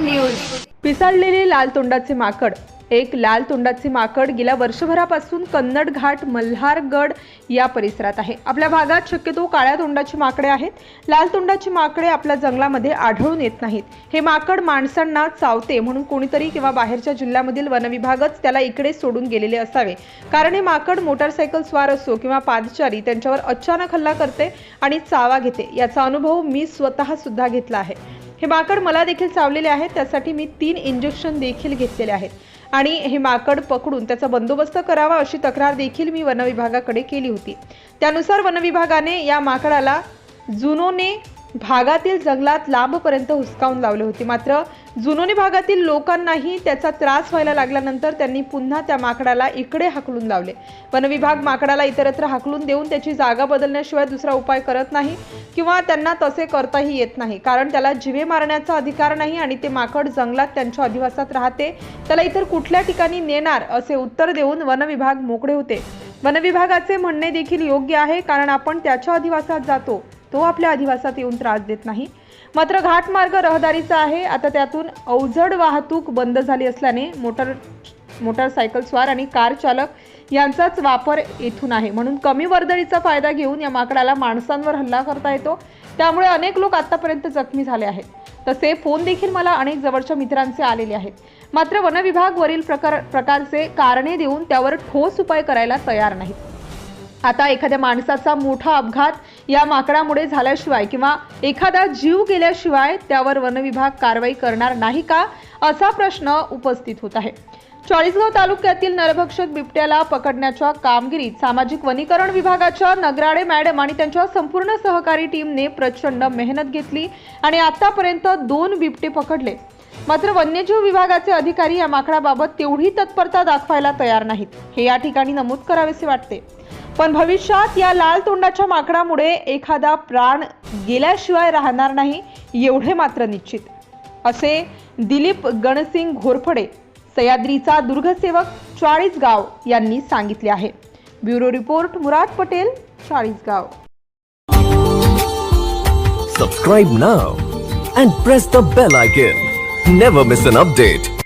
News. पिसाळलेले लाल तोंडाचे माकड. एक लाल तोंडाचे माकड गेल्या वर्षभरापासून कन्नड घाट मल्हारगड या परिसरात आहे. आपल्या भागात शक्यतो काळ्या तोंडाची माकडे आहेत. लाल तोंडाची माकडे आपल्या जंगलामध्ये आढळून येत नाहीत. हे माकड माणसांना चावते म्हणून कोणीतरी किंवा बाहेरच्या जिल्ह्यामधील वनविभागच त्याला इकडे सोडून गेलेले असावे. कारण हे माकड मोटारसायकल स्वार असो किंवा पादचारी त्यांच्यावर अचानक हल्ला करते आणि चावा घेते. याचा अनुभव मी स्वतः सुद्धा घेतला आहे. हे माकड मला देखील चावलेले आहेत त्यासाठी मी तीन इंजेक्शन देखील घेतलेले आहेत. आणि हे माकड पकडून त्याचा बंदोबस्त करावा अशी तक्रार देखील मी वनविभागाकडे केली होती. त्यानुसार वनविभागाने या माकडाला जुनोने भागातील जंगलात लांबपर्यंत हुसकावून लावले होते. मात्र जुनोनी भागातील लोकांनाही त्याचा त्रास व्हायला लागल्यानंतर त्यांनी पुन्हा त्या माकडाला इकडे हाकलून लावले. वनविभाग माकडाला इतरत्र हाकलून देऊन त्याची जागा बदलण्याशिवाय दुसरा उपाय करत नाही किंवा त्यांना तसे करताही येत नाही. कारण त्याला जिवे मारण्याचा अधिकार नाही आणि ते माकड जंगलात त्यांच्या अधिवासात राहते. त्याला इतर कुठल्या ठिकाणी नेणार असे उत्तर देऊन वनविभाग मोकळे होते. वनविभागाचे म्हणणे देखील योग्य आहे. कारण आपण त्याच्या अधिवासात जातो. तो आपल्या अधिवासात येऊन त्रास देत नाही. मात्र घाटमार्ग रहदारीचा आहे. आता त्यातून अवजड वाहतूक बंद झाली असल्याने मोटर मोटारसायकल स्वार आणि कार चालक यांचाच वापर येथून आहे. म्हणून कमी वर्दळीचा फायदा घेऊन या माकडाला माणसांवर हल्ला करता येतो. त्यामुळे अनेक लोक आतापर्यंत जखमी झाले आहेत. तसे फोन देखील मला अनेक जवळच्या मित्रांचे आलेले आहेत. मात्र वनविभाग वरील प्रकार प्रकारचे कारणे देऊन त्यावर ठोस उपाय करायला तयार नाहीत. आता एखाद्या माणसाचा मोठा अपघात या माकडामुळे झाल्याशिवाय किंवा एखादा जीव गेल्याशिवाय त्यावर वनविभाग कारवाई करणार नाही का असा प्रश्न उपस्थित होत आहे. चाळीसगाव तालुक्यातील नरभक्षक बिबट्याला पकडण्याच्या कामगिरीत सामाजिक वनीकरण विभागाच्या नगराडे मॅडम आणि त्यांच्या संपूर्ण सहकारी टीमने प्रचंड मेहनत घेतली आणि आतापर्यंत दोन बिबटे पकडले. मात्र वन्यजीव विभागाचे अधिकारी या माकडाबाबत तेवढी तत्परता दाखवायला तयार नाहीत. हे या ठिकाणी नमूद करावेसे वाटते. पण भविष्यात या लाल तोंडाच्या माकडामुळे एखादा प्राण गेल्याशिवाय राहणार नाही एवढे मात्र निश्चित. असे दिलीप गणसिंग घोरफडे सह्याद्रीचा दुर्गसेवक चाळीसगाव यांनी सांगितले आहे. Bureau report Murad Patel Chalisgaon. Subscribe now and press the bell icon never miss an update